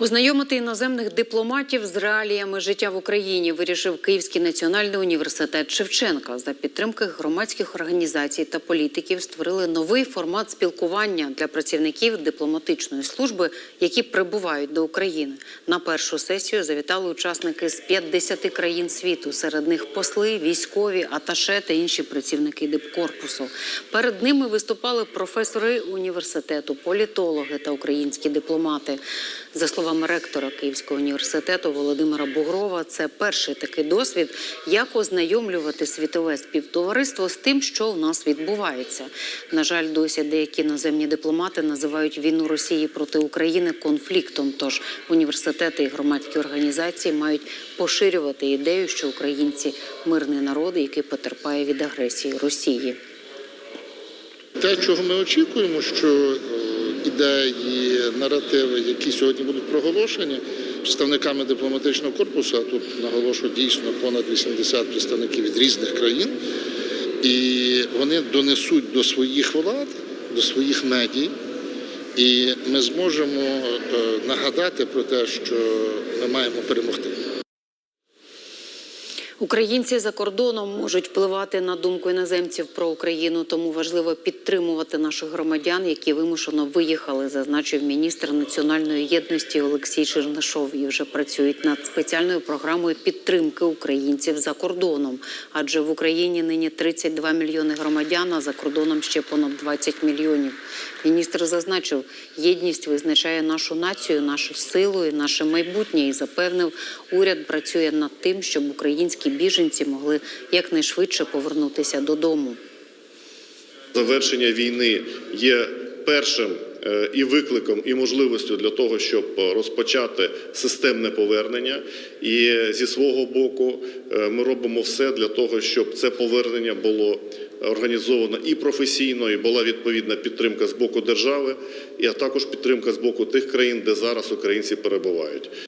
Ознайомити іноземних дипломатів з реаліями життя в Україні вирішив Київський національний університет Шевченка. За підтримки громадських організацій та політиків створили новий формат спілкування для працівників дипломатичної служби, які прибувають до України. На першу сесію завітали учасники з 50 країн світу. Серед них посли, військові, аташе та інші працівники дипкорпусу. Перед ними виступали професори університету, політологи та українські дипломати. За словами ректора Київського університету Володимира Бугрова, це перший такий досвід, як ознайомлювати світове співтовариство з тим, що у нас відбувається. На жаль, досі деякі іноземні дипломати називають війну Росії проти України конфліктом. Тож університети і громадські організації мають поширювати ідею, що українці мирний народ, який потерпає від агресії Росії. Те, чого ми очікуємо, що е, ідеї, наративи, які сьогодні будуть проголошені представниками дипломатичного корпусу, а тут наголошую дійсно понад 80 представників від різних країн, і вони донесуть до своїх влад, до своїх медій, і ми зможемо е, нагадати про те, що ми маємо перемогти. Українці за кордоном можуть впливати на думку іноземців про Україну, тому важливо підтримувати наших громадян, які вимушено виїхали, зазначив міністр національної єдності Олексій Чернишов. І вже працюють над спеціальною програмою підтримки українців за кордоном. Адже в Україні нині 32 мільйони громадян, а за кордоном ще понад 20 мільйонів. Міністр зазначив, єдність визначає нашу націю, нашу силу і наше майбутнє. І запевнив, уряд працює над тим, щоб українські біженці могли якнайшвидше повернутися додому. Завершення війни є першим е, і викликом, і можливістю для того, щоб е, розпочати системне повернення. І зі свого боку е, ми робимо все для того, щоб це повернення було організовано і професійно, і була відповідна підтримка з боку держави, і а також підтримка з боку тих країн, де зараз українці перебувають.